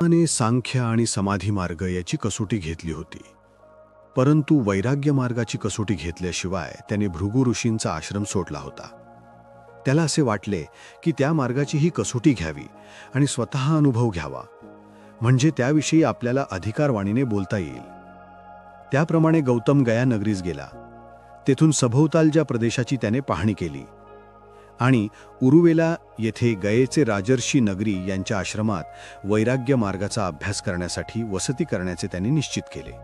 त्याने सांख्य आणि समाधी मार्ग याची कसोटी घेतली होती. परंतु वैराग्य मार्गाची कसोटी घेतल्याशिवाय त्याने भृगु ऋषींचा आश्रम सोडला होता. त्याला असे वाटले की त्या मार्गाची ही कसोटी घ्यावी आणि स्वतः अनुभव घ्यावा. म्हणजे त्याविषयी आपल्याला अधिकारवाणीने बोलता येईल. त्याप्रमाणे गौतम गया नगरीस गेला. तेथून सभोवतालच्या प्रदेशाची त्याने पाहणी केली आणि उरुवेला येथे गयेचे राजर्षी नगरी यांच्या आश्रमात वैराग्य मार्गाचा अभ्यास करण्यासाठी वसती करण्याचे त्यांनी निश्चित केले.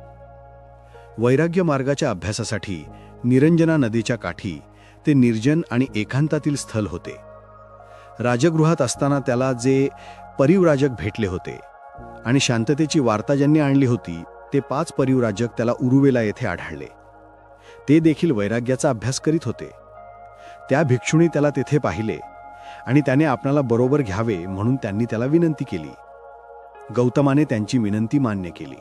वैराग्य मार्गाच्या अभ्यासासाठी निरंजना नदीच्या काठी ते निर्जन आणि एकांतातील स्थल होते. राजगृहात असताना त्याला जे परिवराजक भेटले होते आणि शांततेची वार्ता ज्यांनी आणली होती ते पाच परिवराजक त्याला उरुवेला येथे आढळले. ते देखील वैराग्याचा अभ्यास करीत होते. त्या भिक्षुणी त्याला तेथे पाहिले आणि त्याने आपणाला बरोबर घ्यावे म्हणून त्यांनी त्याला विनंती केली. गौतमाने त्यांची विनंती मान्य केली.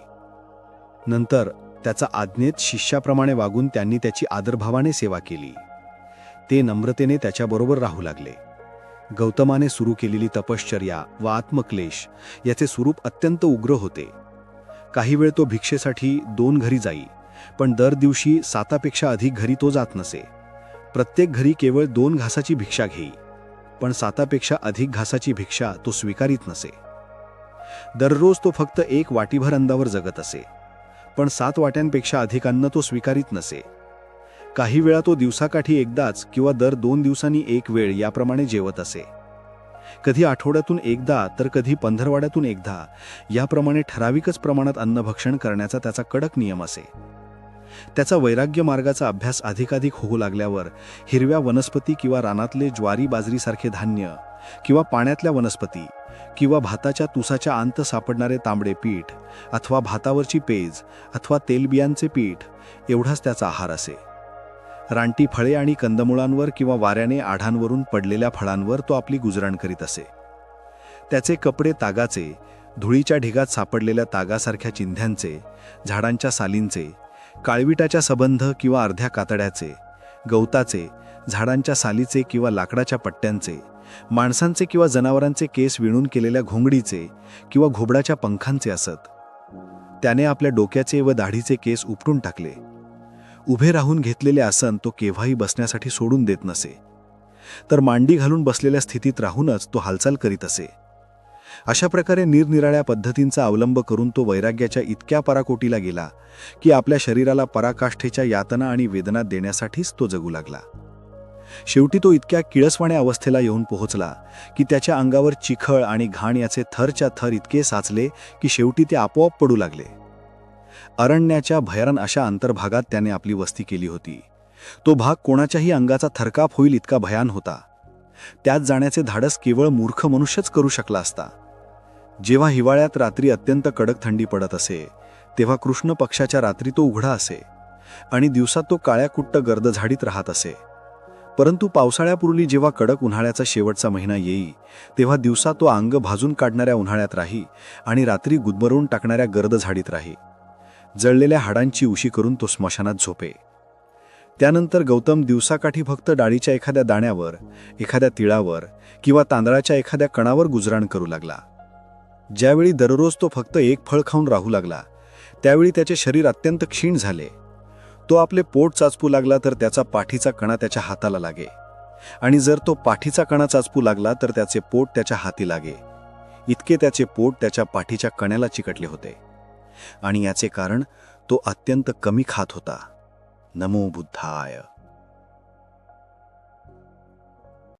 नंतर त्याचा आज्ञेत शिष्याप्रमाणे वागून त्यांनी त्याची आदरभावाने सेवा केली. ते नम्रतेने त्याच्याबरोबर राहू लागले. गौतमाने सुरू केलेली तपश्चर्या व आत्मक्लेश याचे स्वरूप अत्यंत उग्र होते. काही वेळ तो भिक्षेसाठी दोन घरी जाई पण दर दिवशी सातापेक्षा अधिक घरी तो जात नसे. प्रत्येक घरी केवळ दोन घासाची भिक्षा घेई पण सातापेक्षा अधिक घासाची भिक्षा तो स्वीकारीत नसे. दररोज तो फक्त एक वाटीभर अंदावर जगत असे पण सात वाट्यांपेक्षा अधिक अन्न तो स्वीकारीत नसे. काही वेळा तो दिवसाकाठी एकदाच किंवा दर दोन दिवसांनी एक वेळ याप्रमाणे जेवत असे. कधी आठवड्यातून एकदा तर कधी पंधरवाड्यातून एकदा याप्रमाणे ठराविकच प्रमाणात अन्नभक्षण करण्याचा त्याचा कडक नियम असे. त्याचा वैराग्य मार्गाचा अभ्यास अधिकाधिक होऊ लागल्यावर हिरव्या वनस्पती किंवा रानातले ज्वारी बाजरीसारखे धान्य किंवा पाण्यातल्या वनस्पती किंवा भाताच्या तुसाच्या अंत सापडणारे तांबडे पीठ अथवा भातावरची पेज अथवा तेलबियांचे पीठ एवढाच त्याचा आहार असे. रानटी फळे आणि कंदमुळांवर किंवा वाऱ्याने आढांवरून पडलेल्या फळांवर तो आपली गुजरण करीत असे. त्याचे कपडे तागाचे धुळीच्या ढिगात सापडलेल्या तागासारख्या चिंध्यांचे झाडांच्या सालींचे काळविटाच्या सबंध किंवा अर्ध्या कातड्याचे गवताचे झाडांच्या सालीचे किंवा लाकडाच्या पट्ट्यांचे माणसांचे किंवा जनावरांचे केस विणून केलेल्या घोंगडीचे किंवा घोबडाच्या पंखांचे असत. त्याने आपल्या डोक्याचे व दाढीचे केस उपटून टाकले. उभे राहून घेतलेले आसन तो केव्हाही बसण्यासाठी सोडून देत नसे. तर मांडी घालून बसलेल्या स्थितीत राहूनच तो हालचाल करीत असे. अशा प्रकारे निरनिराळ्या पद्धतींचा अवलंब करून तो वैराग्याच्या इतक्या पराकोटीला गेला की आपल्या शरीराला पराकाष्ठेच्या यातना आणि वेदना देण्यासाठीच तो जगू लागला. शेवटी तो इतक्या किळसवाण्या अवस्थेला येऊन पोहोचला की त्याच्या अंगावर चिखळ आणि घाण याचे थरच्या थर इतके साचले की शेवटी ते आपोआप पडू लागले. अरण्याच्या भयान अशा अंतर्भागात त्याने आपली वस्ती केली होती. तो भाग कोणाच्याही अंगाचा थरकाप होईल इतका भयान होता. त्यात जाण्याचे धाडस केवळ मूर्ख मनुष्यच करू शकला असता. जेव्हा हिवाळ्यात रात्री अत्यंत कडक थंडी पडत असे तेव्हा कृष्ण पक्षाच्या रात्री तो उघडा असे आणि दिवसात तो काळ्या कुट्ट गर्द झाडीत राहत असे. परंतु पावसाळ्यापूर्वी जेव्हा कडक उन्हाळ्याचा शेवटचा महिना येई तेव्हा दिवसा तो अंग भाजून काढणाऱ्या उन्हाळ्यात राही आणि रात्री गुदमरून टाकणाऱ्या गर्द झाडीत राही. जळलेल्या हाडांची उशी करून तो स्मशानात झोपे. त्यानंतर गौतम दिवसाकाठी फक्त डाळीच्या एखाद्या दाण्यावर एखाद्या तिळावर किंवा तांदळाच्या एखाद्या कणावर गुजराण करू लागला. ज्यावेळी दररोज तो फक्त एक फळ खाऊन राहू लागला त्यावेळी त्याचे शरीर अत्यंत क्षीण झाले. तो आपले पोट चाचपू लागला तर त्याचा पाठीचा कणा त्याच्या हाताला लागे. आणि जर तो पाठीचा कणा चाचपू लागला तर त्याचे पोट त्याच्या हाती लागे. इतके त्याचे पोट त्याच्या पाठीच्या कण्याला चिकटले होते. आणि याचे कारण तो अत्यंत कमी खात होता. नमो बुद्धाय.